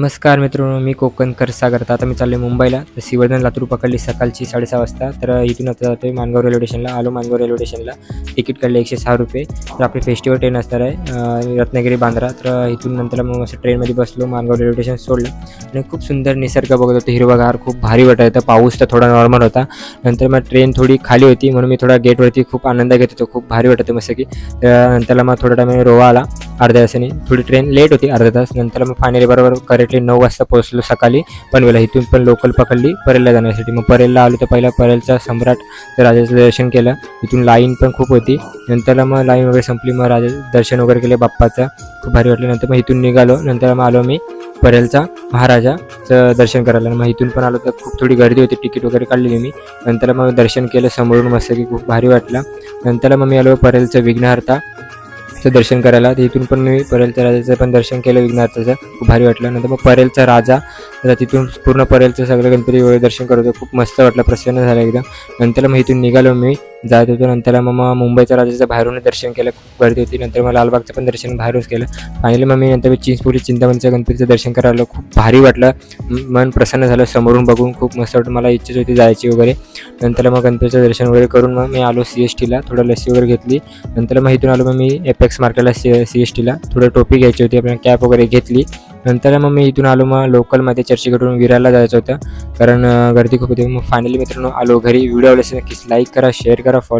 नमस्कार मित्रांनो मी कोकण करसागर. तर आता मी चाललो मुंबईला. तर सिवर्धन लातूर पकडली सकाळची साडेसहा वाजता. तर इथून आता जातो आहे मानगाव रेल्वे स्टेशनला आलो मानगाव रेल्वे स्टेशनला तिकीट काढले एकशे सहा रुपये. तर आपली फेस्टिवल ट्रेन असणार आहे रत्नागिरी बांद्रा. तर इथून नंतर मग असं ट्रेनमध्ये बसलो मानगाव रेल्वे स्टेशन सोडलं. आणि खूप सुंदर निसर्ग बघत होतो हिरवागार खूप भारी वाटत होतं. पाऊस तर थोडा नॉर्मल होता. नंतर मग ट्रेन थोडी खाली होती म्हणून मी थोडा गेटवरती खूप आनंद घेत होतो. खूप भारी वाटत होतं मस्त की. तर नंतरला मग थोडा टाइम रोवा आला अर्ध्या तासाने. थोडी ट्रेन लेट होती अर्धा तास. नंतर मग फायनली बरोबर करेक्ट करेक्टली नऊ वाजता पोहोचलो सकाळी. पनवेला इथून पण लोकल पकडली. परेलला जाण्यासाठी. मग परेलला आलो तर पहिला परेलचा सम्राट राजाचं दर्शन केलं. इथून लाईन पण खूप होती. नंतरला मग लाईन वगैरे संपली. मग राजा दर्शन वगैरे केले. बाप्पाचं खूप भारी वाटलं. नंतर मग इथून निघालो. नंतर मग आलो मी परेलचा महाराजाचं दर्शन करायला. मग इथून पण आलो तर खूप थोडी गर्दी होती. तिकीट वगैरे काढलेली मी. नंतर मग दर्शन केलं. समोरून मस्त की खूप भारी वाटलं. नंतर मग मी आलो परेलचं विघ्नहर्ता. चं दर्शन करायला. तर इथून पण मी परेलच्या राजाचं पण दर्शन केलं विघ्नार्थाचं खूप भारी वाटलं. नंतर मग परेलचा राजा आता तिथून पूर्ण पर्यंतचं सगळं गणपती वगैरे दर्शन करत होतो खूप मस्त वाटलं प्रसन्न झालं एकदम. नंतर मग इथून निघालो मी जात होतो. नंतर मग मग मुंबईच्या राजाचं बाहेरून दर्शन केलं खूप गर्दी होती. नंतर मग लालबागचं पण दर्शन बाहेरूनच केलं. फायनली मग मी नंतर मी चिंचपुरी चिंतामणीच्या गणपतीचं दर्शन करायला खूप भारी वाटलं. मन प्रसन्न झालं समोरून बघून. खूप मस्त वाटतं मला इच्छाच होती जायची वगैरे. नंतर मग गणपतीचं दर्शन वगैरे करून मग मी आलो सी एस टीला. थोडं लस्सी वगैरे घेतली. नंतर मग इथून आलो मग मी एपेक्स मार्केटला सी सी एस टीला. थोडं टोपी घ्यायची होती. आपण कॅप वगैरे घेतली. नंतर मग मी इथून आलो मग लोकलमध्ये चर्चेकडून विरायला जायचं होतं. कारण गर्दी खूप होती. मग फायनली मित्रांनो आलो घरी. व्हिडिओ आवडल्यास नक्कीच लाईक करा शेअर करा फॉलो